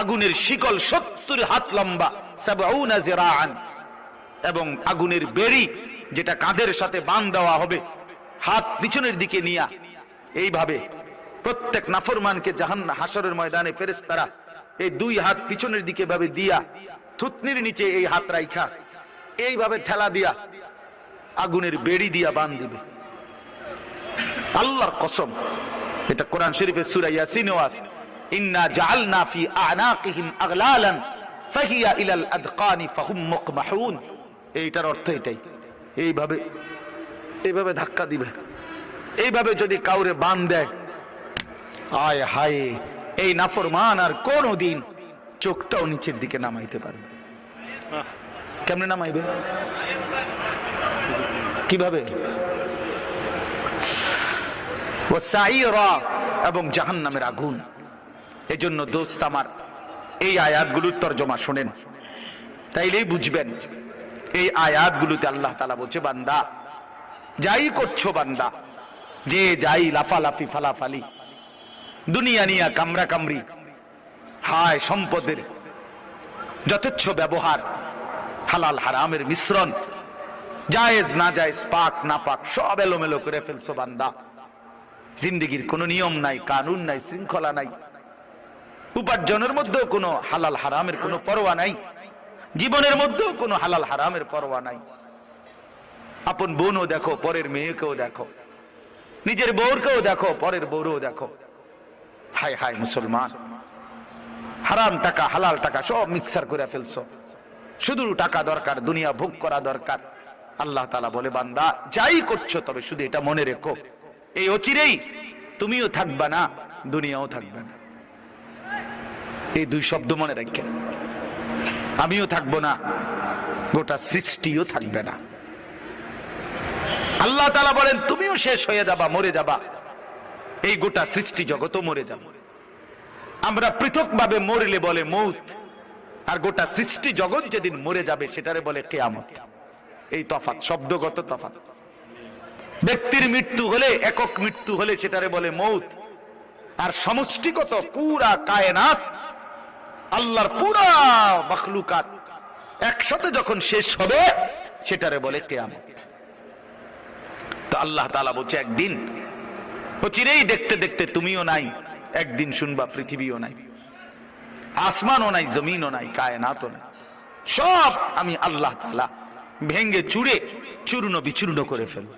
আগুনের শিকল সত্তর হাত লম্বা এবং আগুনের বেড়ি, যেটা কাঁধের সাথে বান দেওয়া হবে, হাত পিছনের দিকে নিয়া। এইভাবে প্রত্যেক নাফরমানকে জাহান হাসরের ময়দানে ফেরেশতারা এই দুই হাত পিছনের দিকে ভাবে দিয়া, থুতনির নিচে এই হাত রাইখা, এইভাবে ঠেলা দিয়া, আগুনের বেড়ি দিয়া বান দিবে। আল্লাহর কসম, এটা কোরআন শরীফের সুরাইয়া ইয়াসিনেও আছে। ইন্না জাআলনা ফি আনাকিহিম আগলালান, ফাহিয়া ইলাল আদকানি ফাহুম মুকমাহুন। এইটার অর্থ এটাই। এইভাবে এইভাবে ধাক্কা দিবে। এইভাবে যদি কাউরে বান দেয়, আয় হায়, এই নাফরমান আর কোন দিন চোখটাও নিচের দিকে নামাইতে পারবে কেমনে নামাইবে? কীভাবে? এবং জাহান্নামের আগুন। এজন্য দোস্ত আমার, এই আয়াতগুলোর তর্জমা শোনেন। তাইলেই বুঝবেন, এই আয়াতগুলোতে আল্লাহ তালা বলছে, বান্দা, যাই করছ বান্দা, যে যাই লাফালাফি ফালাফালি, দুনিয়া নিয়া কামরা কামরি হায় সম্পদের যথেচ্ছ ব্যবহার, হালাল হারামের মিশ্রণ, জায়েজ না জায়েজ, পাক না পাক, সব এলোমেলো করে ফেলছো বান্দা। জিন্দগির কোনো নিয়ম নাই, কানুন নাই, শৃঙ্খলা নাই। উপার্জনের মধ্যেও কোনো হালাল হারামের কোনো পরোয়া নাই। জীবনের মধ্যেও কোনো হালাল হারামের পরোয়া নাই। আপন বোনও দেখো, পরের মেয়েকেও দেখো। নিজের বউরকেও দেখো, পরের বউরও দেখো। হায় হায় মুসলমান। হারাম টাকা, হালাল টাকা সব মিক্সার করে ফেলছো। শুধু টাকা দরকার, দুনিয়া ভোগ করা দরকার। আল্লাহ তালা বলে, বান্দা, যাই করছ তবে শুধু এটা মনে রেখো। এই অচিরেই তুমিও থাকবা না, দুনিয়াও থাকবে না। এই দুই শব্দ মনে রাখেন আমিও থাকব না, গোটা সৃষ্টিও থাকবে না। আল্লাহ তালা বলেন, তুমিও শেষ হয়ে যাবা, মরে যাবা। এই গোটা সৃষ্টি জগতও মরে যাবে। আমরা পৃথক ভাবে মরলে বলে মৌত, আর গোটা সৃষ্টি জগৎ যেদিন মরে যাবে, সেটারে বলে কেয়ামত। এই তফাত শব্দগত তফাত ব্যক্তির মৃত্যু হলে, একক মৃত্যু হলে সেটারে বলে মৌত। আর সমষ্টিগত পুরা কায়নাত আল্লাহর পুরা মখলুকাত একসাথে যখন শেষ হবে, সেটারে বলে কেয়ামত। তো আল্লাহ তালা বলছে, একদিন? ও চিরেই দেখতে দেখতে তুমিও নাই, একদিন শুনবা পৃথিবীও নাই, আসমানও নাই, জমিনও নাই, কায়নাতও নাই। সব আমি আল্লাহ তালা ভেঙ্গে চুড়ে চূর্ণ বিচূর্ণ করে ফেলব।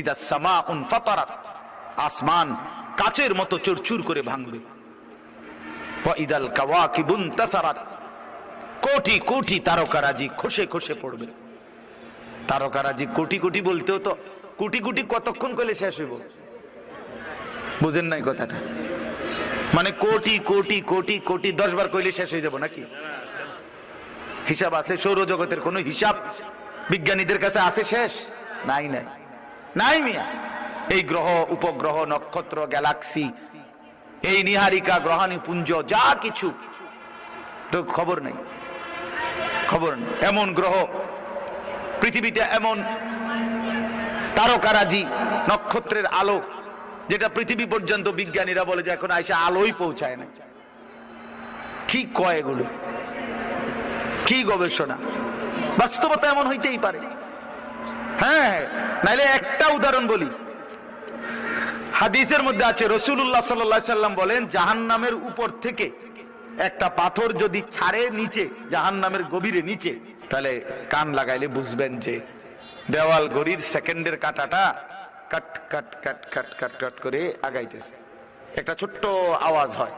ইদা সামা উন ফাতারাত, আসমান কাচের মতো চুরচুর করে ভাঙবে। ওয়া কাওয়াকিবুন তাসারাত। কোটি কোটি তারকারাজি খসে খসে পড়বে। তারকারাজি কোটি কোটি বলতেও তো কোটি কোটি কতক্ষণ শেষ হইব? বুঝেন নাই কথাটা। মানে কোটি কোটি কোটি কোটি দশ বার কইলে শেষ হয়ে যাব নাকি? হিসাব আছে, সৌরজগতের কোনো হিসাব বিজ্ঞানীদের কাছে আছে শেষ? নাই নাই। নাই মিয়া। এই গ্রহ, উপগ্রহ, নক্ষত্র, গ্যালাক্সি এই নিহারিকা, গ্রহাণী, পুঞ্জ, যা কিছু। তো খবর নেই। খবর নেই। এমন গ্রহ, পৃথিবীতে এমন তারকারাজি, নক্ষত্রের আলো, যেটা পৃথিবী পর্যন্ত বিজ্ঞানীরা বলে যে এখন আইসা আলোই পৌঁছায় না। কি কয় এগুলো? কি গবেষণা? বাস্তবতা এমন হইতেই পারে। হ্যাঁ হ্যাঁ। নাইলে একটা উদাহরণ বলি। হাদিসের মধ্যে আছে রসুল্লাহ সাল্লাম বলেন জাহান নামের উপর থেকে একটা পাথর যদি ছাড়ে নিচে জাহান নামের গভীরে নিচে, তাহলে কান লাগাইলে বুঝবেন যে দেওয়াল গড়ির সেকেন্ডের কাটাটা কাট কাট কাট কাট কাট কাট করে আগাইতেছে। একটা ছোট্ট আওয়াজ হয়,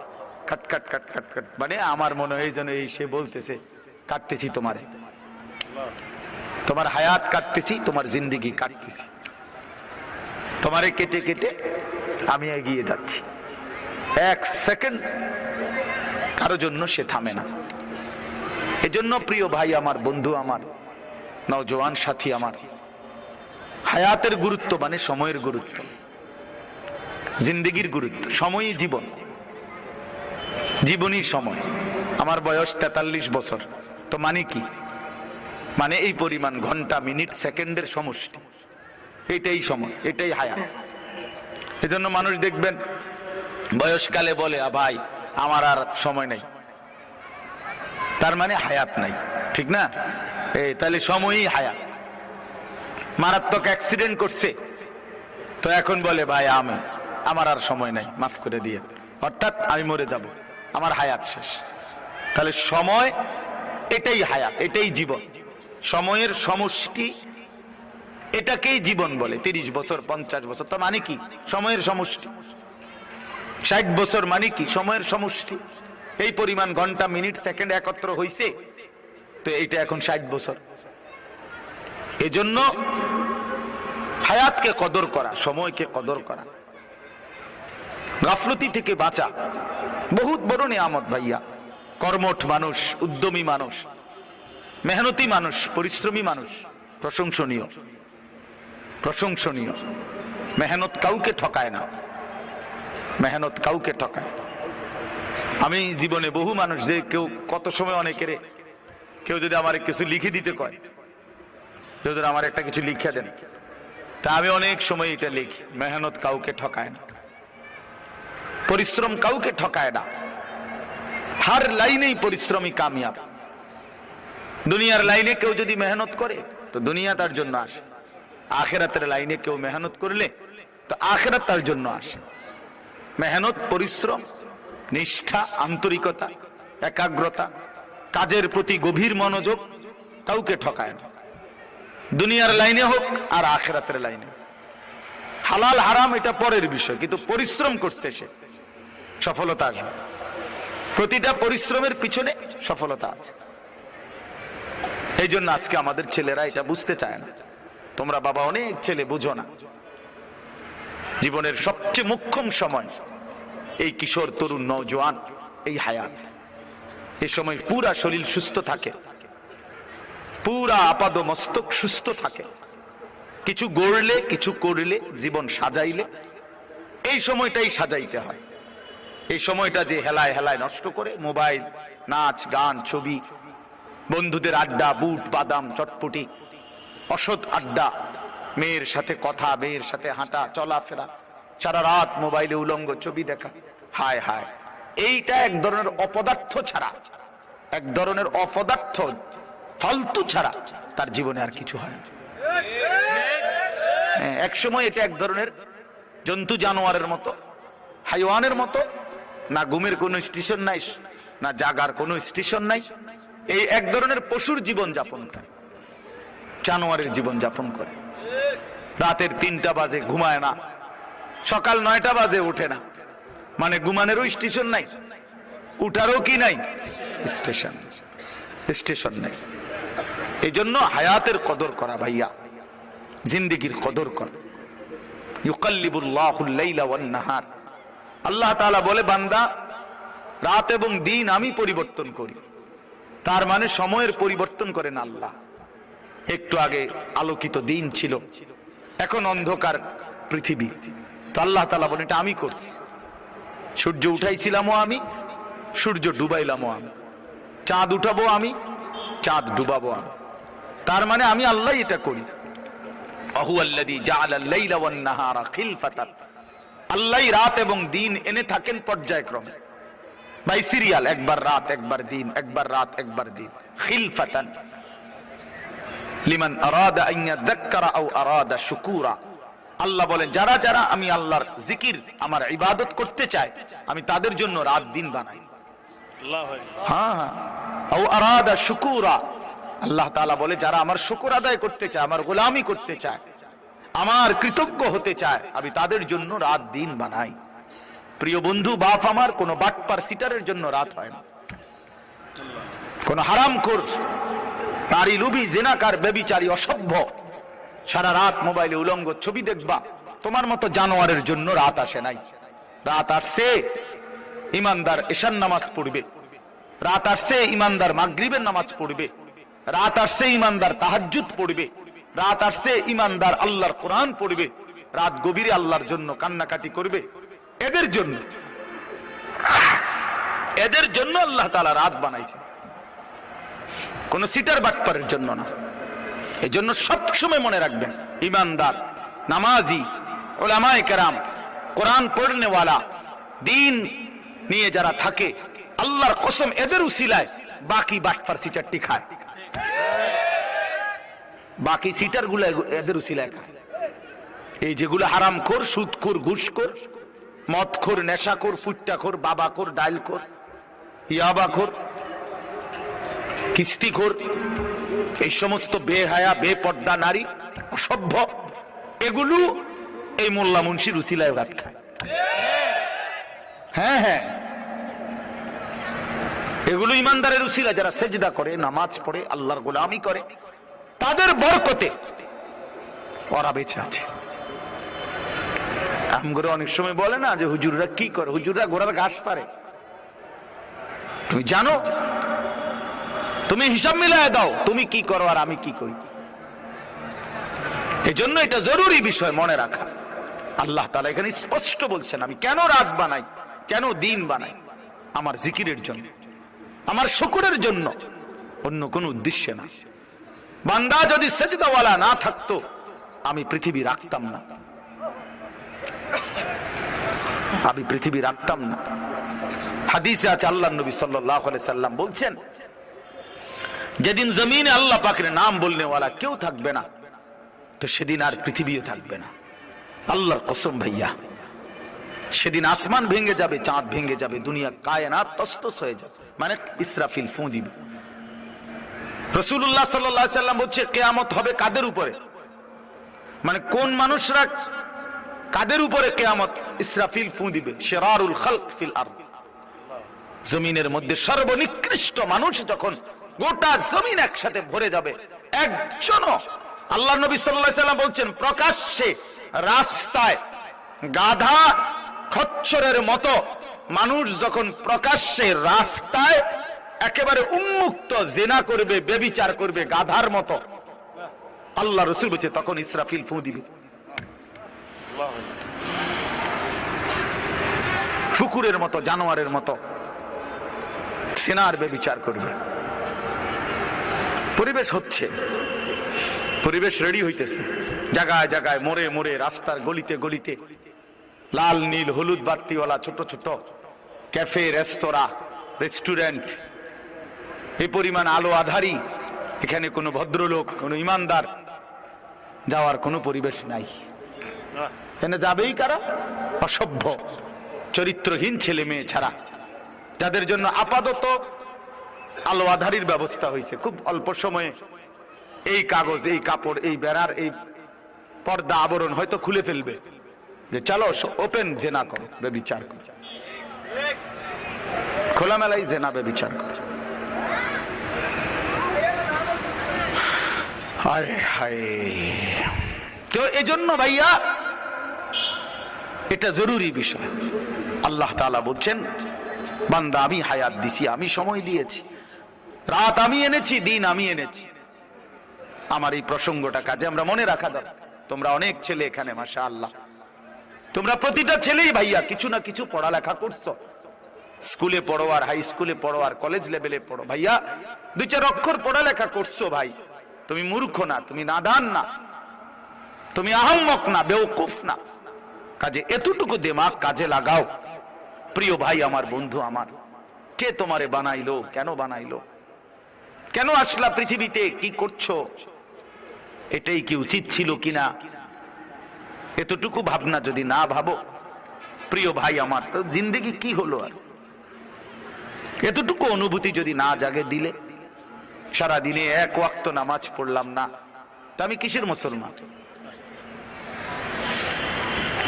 কাট কাট কাট কাট কাট মানে আমার মনে হয় যেন এই সে বলতেছে, কাটতেছি তোমারে। তোমার হায়াত কাটতেছি, তোমার জিন্দিগি কাটতেছি। তোমারে কেটে কেটে আমি এগিয়ে যাচ্ছি। এক সেকেন্ড। কারও জন্য সে থামে না। এজন্য প্রিয় ভাই আমার, বন্ধু আমার, নওজোয়ান সাথী আমার, হায়াতের গুরুত্ব মানে সময়ের গুরুত্ব, জিন্দিগির গুরুত্ব, সময়ই জীবন, জীবনই সময়। আমার বয়স তেতাল্লিশ বছর। তো মানে কি? মানে এই পরিমাণ ঘণ্টা, মিনিট, সেকেন্ডের সমষ্টি। এটাই সময়, এটাই হায়াত। এজন্য মানুষ দেখবেন, বয়সকালে বলে ভাই, আমার আর সময় নেই। তার মানে হায়াত নাই, ঠিক না? এই তাহলে সময়ই হায়াত। মারাত্মক অ্যাক্সিডেন্ট করছে। তো এখন বলে, ভাই, আমি, আমার আর সময় নাই, মাফ করে দিয়ে। অর্থাৎ আমি মরে যাব, আমার হায়াত শেষ। তাহলে সময়, এটাই হায়াত, এটাই জীবন। সময়ের সমষ্টি এটাকেই জীবন বলে, তিরিশ বছর, পঞ্চাশ বছর, তো মানে কি? সময়ের সমষ্টি। ষাট বছর মানে কি? সময়ের সমষ্টি। এই পরিমাণ ঘণ্টা, মিনিট, সেকেন্ড একত্র হইছে, তো এইটা এখন ষাট বছর। এজন্য হায়াতকে কদর করা, সময়কে কদর করা, গাফলতি থেকে বাঁচা, বহুত বড় নিয়ামত ভাইয়া। কর্মঠ মানুষ, উদ্যমী মানুষ, মেহনতি মানুষ, পরিশ্রমী মানুষ, প্রশংসনীয়। প্রশংসনীয়। মেহনত কাউকে ঠকায় না। মেহনত কাউকে ঠকায় আমি জীবনে বহু মানুষ যে কেউ কত সময় অনেকের কেউ যদি আমার কিছু লিখে দিতে কয়, কেউ যদি আমার একটা কিছু লিখে দেন, তা আমি অনেক সময় এটা লিখি, মেহনত কাউকে ঠকায় না। পরিশ্রম কাউকে ঠকায় না। হার লাইনেই পরিশ্রমী কামিয়াব। দুনিয়ার লাইনে কেউ যদি মেহনত করে, তো দুনিয়া তার জন্য আসে। আখেরাতের লাইনে কেউ মেহনত করলে তো আখেরাত তার জন্য আসে। মেহনত, পরিশ্রম, নিষ্ঠা, আন্তরিকতা, একাগ্রতা, কাজের প্রতি গভীর মনোযোগ কাউকে ঠকায় না। দুনিয়ার লাইনে হোক আর আখেরাতের লাইনে। হালাল হারাম এটা পরের বিষয়, কিন্তু পরিশ্রম করতে সে সফলতা আসবে। প্রতিটা পরিশ্রমের পিছনে সফলতা আছে। এই জন্য আজকে আমাদের ছেলেরা এটা বুঝতে চায় না। তোমরা বাবা, অনেক ছেলে বুঝো না। জীবনের সবচেয়ে মুখ্যম সময় এই কিশোর, তরুণ, নওজোয়ান, এই হায়াত। এ সময় পুরা শরীর সুস্থ থাকে। পুরা আপাদ মস্তক সুস্থ থাকে। কিছু গড়লে, কিছু করলে, জীবন সাজাইলে, এই সময়টাই সাজাইতে হয়। এই সময়টা যে হেলায় হেলায় নষ্ট করে, মোবাইল, নাচ, গান, ছবি, বন্ধুদের আড্ডা, বুট, বাদাম, চটপটি অসৎ আড্ডা মেয়ের সাথে কথা মেয়ের সাথে হাঁটা চলাফেরা সারা রাত মোবাইলে উলঙ্গ ছবি দেখা। হায় হায়। এইটা এক ধরনের অপদার্থ ছাড়া এক ধরনের অপদার্থ ফালতু ছাড়া তার জীবনে আর কিছু হয় হ্যাঁ, এক সময় এটা এক ধরনের জন্তু জানোয়ারের মতো হাইওয়ানের মতো না ঘুমের কোনো স্টেশন নাই না জাগার কোনো স্টেশন নাই। এই এক ধরনের পশুর জীবন যাপন করে জানোয়ারের জীবন যাপন করে। রাতের তিনটা বাজে ঘুমায় না। সকাল নয়টা বাজে ওঠে না। মানে ঘুমানেরও স্টেশন নাই, উঠারও কি নাই? স্টেশন। স্টেশন নাই। এই জন্য হায়াতের কদর করা ভাইয়া, জিন্দিগির কদর করা। নাহার। আল্লাহ তাআলা বলে, বান্দা, রাত এবং দিন আমি পরিবর্তন করি। তার মানে সময়ের পরিবর্তন করেন আল্লাহ। একটু আগে আলোকিত দিন ছিল। এখন অন্ধকার পৃথিবী। তো আল্লাহ তালা বলেন, এটা আমি করছি। সূর্য উঠাইছিলামও আমি, সূর্য ডুবাইলামও আমি। চাঁদ উঠাবো আমি, চাঁদ ডুবাবো আমি। তার মানে আমি আল্লাহ এটা করি। আল্লাহই রাত এবং দিন এনে থাকেন পর্যায়ক্রমে। বাই সিরিয়াল, একবার রাত, একবার দিন, একবার রাত, একবার দিন। খিলফাতান। লিমান আরাদা আন ইয়াযাক্কারা আও আরাদা শুকুরা। আল্লাহ বলেন যারা যারা আমি আল্লাহর জিকির আমার ইবাদত করতে চায় আমি তাদের জন্য রাত দিন বানাই। হ্যাঁ আরাদা শুকুরা। আল্লাহ তাআলা বলে যারা আমার শুকুর আদায় করতে চায় আমার গোলামি করতে চায় আমার কৃতজ্ঞ হতে চায় আমি তাদের জন্য রাত দিন বানাই। প্রিয় বন্ধু বাপ আমার কোন বাটপার সিটারের জন্য রাত হয় না। কোন হারাম খোর নারী লুবি জেনাকার বেবিচারী অসভ্য সারা রাত মোবাইলে উলঙ্গ ছবি দেখবা। তোমার মতো জানোয়ারের জন্য রাত আসে নাই। রাত আসছে, ইমানদার এশান নামাজ পড়বে। রাত আসছে, ইমানদার মাগরিবের নামাজ পড়বে। রাত আসছে, ইমানদার তাহাজ্জুদ পড়বে। রাত আসছে, ইমানদার আল্লাহর কোরআন পড়বে। রাত গভীরে আল্লাহর জন্য কান্নাকাটি করবে। এদের জন্য। এদের জন্য আল্লাহ তালা রাত বানাইছে। কোন সিটার বাটপারের জন্য না। এই জন্য সবসময় মনে রাখবেন, ইমানদার, নামাজি, ওলামায়ে কেরাম, কোরআন পড়নেওয়ালা, দিন নিয়ে যারা থাকে, আল্লাহর কসম এদের উসিলায় বাকি বাটপার সিটারটি খায়। বাকি সিটারগুলো এদের উসিলায় খায়। এই যেগুলো হারাম খোর, সুদ খোর, ঘুষ খোর, মদ খোর, নেশা খোর ফুট্টা খোর বাবা খোর ডাইল খোর ইয়াবা খোর কিস্তি খোর এই সমস্ত বেহায়া, বেপর্দা নারী, অসভ্য, এগুলো এই মোল্লা মুন্সির উসিলায় রাত খায়। হ্যাঁ হ্যাঁ। এগুলো ইমানদারের উসিলা, যারা সেজদা করে, নামাজ পড়ে, আল্লাহর গোলামি করে, তাদের বরকতে ওরা বেঁচে আছে। আমগুলো অনেক সময় বলে না যে, হুজুররা কি করে? হুজুররা ঘোড়ার ঘাস পারে। তুমি জানো? তুমি হিসাব মিলায় দাও, তুমি কি করো আর আমি কি করি? এই জন্য এটা জরুরি বিষয় মনে রাখা। আল্লাহ তালা এখানে স্পষ্ট বলছেন, আমি কেন রাত বানাই, কেন দিন বানাই? আমার জিকিরের জন্য, আমার শকুরের জন্য। অন্য কোন উদ্দেশ্যে না। বান্দা যদি সেজদাওয়ালা না থাকতো, আমি পৃথিবী রাখতাম না। আমি পৃথিবী রাখতাম না। হাদিসে আছে আল্লাহ নবী সাল্লাহ সাল্লাম বলছেন যেদিন জমিনে আল্লাহ পাকের নাম বলনে ওয়ালা কেউ থাকবে না, তো সেদিন আর পৃথিবীও থাকবে না। আল্লাহর কসম ভাইয়া, সেদিন আসমান ভেঙে যাবে, চাঁদ ভেঙে যাবে, দুনিয়া কায়নাত তস্তস হয়ে যাবে। মানে ইসরাফিল ফু দিবে রসুল্লাহ সাল্লাম বলছে, কেয়ামত হবে কাদের উপরে? মানে কোন মানুষরা কাদের উপরে কেয়ামত? ইসরাফিল ফু দিবে শেরারুল খালক ফিল আর জমিনের মধ্যে সর্বনিকৃষ্ট মানুষ যখন গোটা জমিন একসাথে ভরে যাবে। একজনও আল্লাহ নবী সাল্লাম বলছেন, প্রকাশ্যে, রাস্তায়, গাধা খচ্চরের মতো মানুষ যখন প্রকাশ্যে রাস্তায় একেবারে উন্মুক্ত জেনা করবে, বেবিচার করবে গাধার মতো আল্লাহ রসুল বলছে, তখন ইসরাফিল ফু দিবে। কুকুরের মতো, জানোয়ারের মতো, সেনার বেবিচার করবে। পরিবেশ হচ্ছে। পরিবেশ রেডি হইতেছে। জায়গায় জায়গায় মোড়ে মোড়ে, রাস্তার গলিতে গলিতে। লাল, নীল, হলুদ বাত্তিওয়ালা, ছোট ছোট। ক্যাফে, রেস্তোরাঁ, রেস্টুরেন্ট। এই পরিমাণ আলো আধারি। এখানে কোনো ভদ্রলোক, কোনো ইমানদার যাওয়ার কোনো পরিবেশ নাই। এখানে যাবেই কারা? অসভ্য, চরিত্রহীন ছেলে মেয়ে ছাড়া। যাদের জন্য আপাতত আলো আধারির ব্যবস্থা হয়েছে। খুব অল্প সময়ে এই কাগজ, এই কাপড়, এই বেড়ার, এই পর্দা আবরণ হয়তো খুলে ফেলবে। যে চলো, ওপেন জেনা করো বেবিচার করো। খোলামেলাই জেনা বেবিচার করো। হায় হায়। তো এজন্য ভাইয়া, এটা জরুরি বিষয়। আল্লাহ তাআলা বলছেন, বান্দা, আমি হায়াত দিছি, আমি সময় দিয়েছি। রাত আমি এনেছি, দিন আমি এনেছি। আমার এই প্রসঙ্গটা কাজে আমরা মনে রাখা দরকার। তোমরা অনেক ছেলে এখানে মাসা আল্লাহ তোমরা প্রতিটা ছেলেই ভাইয়া, কিছু না কিছু পড়ালেখা করছ। স্কুলে পড়ো আর হাই স্কুলে পড়ো আর কলেজ লেভেলে পড়ো। ভাইয়া, দুই চার অক্ষর পড়ালেখা করছ ভাই। তুমি মূর্খ না, তুমি নাদান না। তুমি আহম্মক না বেউকুফ না। কাজে এতটুকু দেমাগ কাজে লাগাও। প্রিয় ভাই, আমার বন্ধু আমার, কে তোমারে বানাইলো, কেন বানাইলো? কেন আসলা পৃথিবীতে? কি করছ? এটাই কি উচিত ছিল কিনা? এতটুকু ভাবনা যদি না ভাবো, প্রিয় ভাই আমার, তো জিন্দগি কি হলো আর? এতটুকু অনুভূতি যদি না জাগে দিলে সারা দিনে এক ওয়াক্ত নামাজ পড়লাম না, তা আমি কিসের মুসলমান?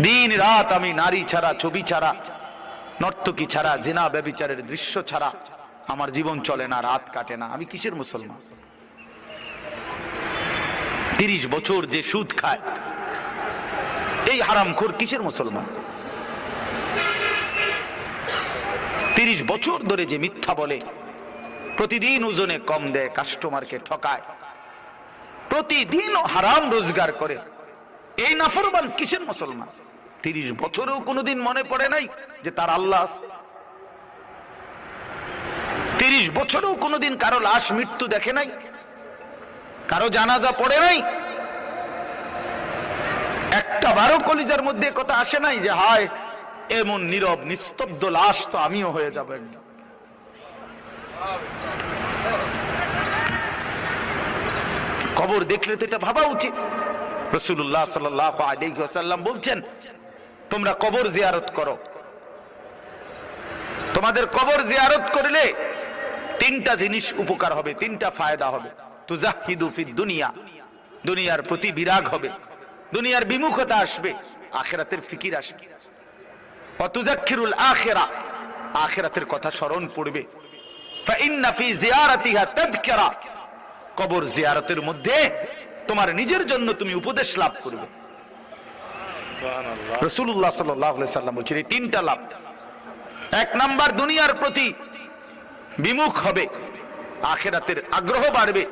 দিন রাত আমি নারী ছাড়া, ছবি ছাড়া, নর্তকী ছাড়া, জেনা ব্যবিচারের দৃশ্য ছাড়া আমার জীবন চলে না, রাত কাটে না। আমি কিসের মুসলমান? তিরিশ বছর যে সুদ খায়, এই হারামখোর কিসের মুসলমান? তিরিশ বছর ধরে যে মিথ্যা বলে, প্রতিদিন ওজনে কম দেয় কাস্টমারকে ঠকায়, প্রতিদিন হারাম রোজগার করে। এই নাফরমান কিসের মুসলমান? তিরিশ বছরেও কোনোদিন মনে পড়ে নাই যে তার আল্লাহ তিরিশ বছরও কোনোদিন কারও লাশ মৃত্যু দেখে নাই, কারও জানাজা পড়ে নাই। একটা বারো কলিজার মধ্যে কথা আসে নাই যে, হায়, এমন নীরব, নিস্তব্ধ লাশ তো আমিও হয়ে যাব একদম। খবর দেখলে তো এটা ভাবা উচিত। রসুল্লাহ সাল্লাম বলছেন, তোমরা কবর জিয়ারত করো। তোমাদের কবর জিয়ারত করলে তিনটা জিনিস উপকার হবে তিনটা ফায়দা হবে। দুনিয়া। দুনিয়ার প্রতি বিরাগ হবে। দুনিয়ার বিমুখতা আসবে। আখেরাতের ফিকির আসবে। অতুজাক্ষিরুল আখেরা। আখেরাতের কথা স্মরণ পড়বে। কবর জিয়ারতের মধ্যে তোমার নিজের জন্য তুমি উপদেশ লাভ করবে। রসুল্লাহ সাল্লাম বলছেন এই তিনটা লাভ। এক নাম্বার দুনিয়ার প্রতি বিমুখ হবে। আখেরাতের আগ্রহ বাড়বে।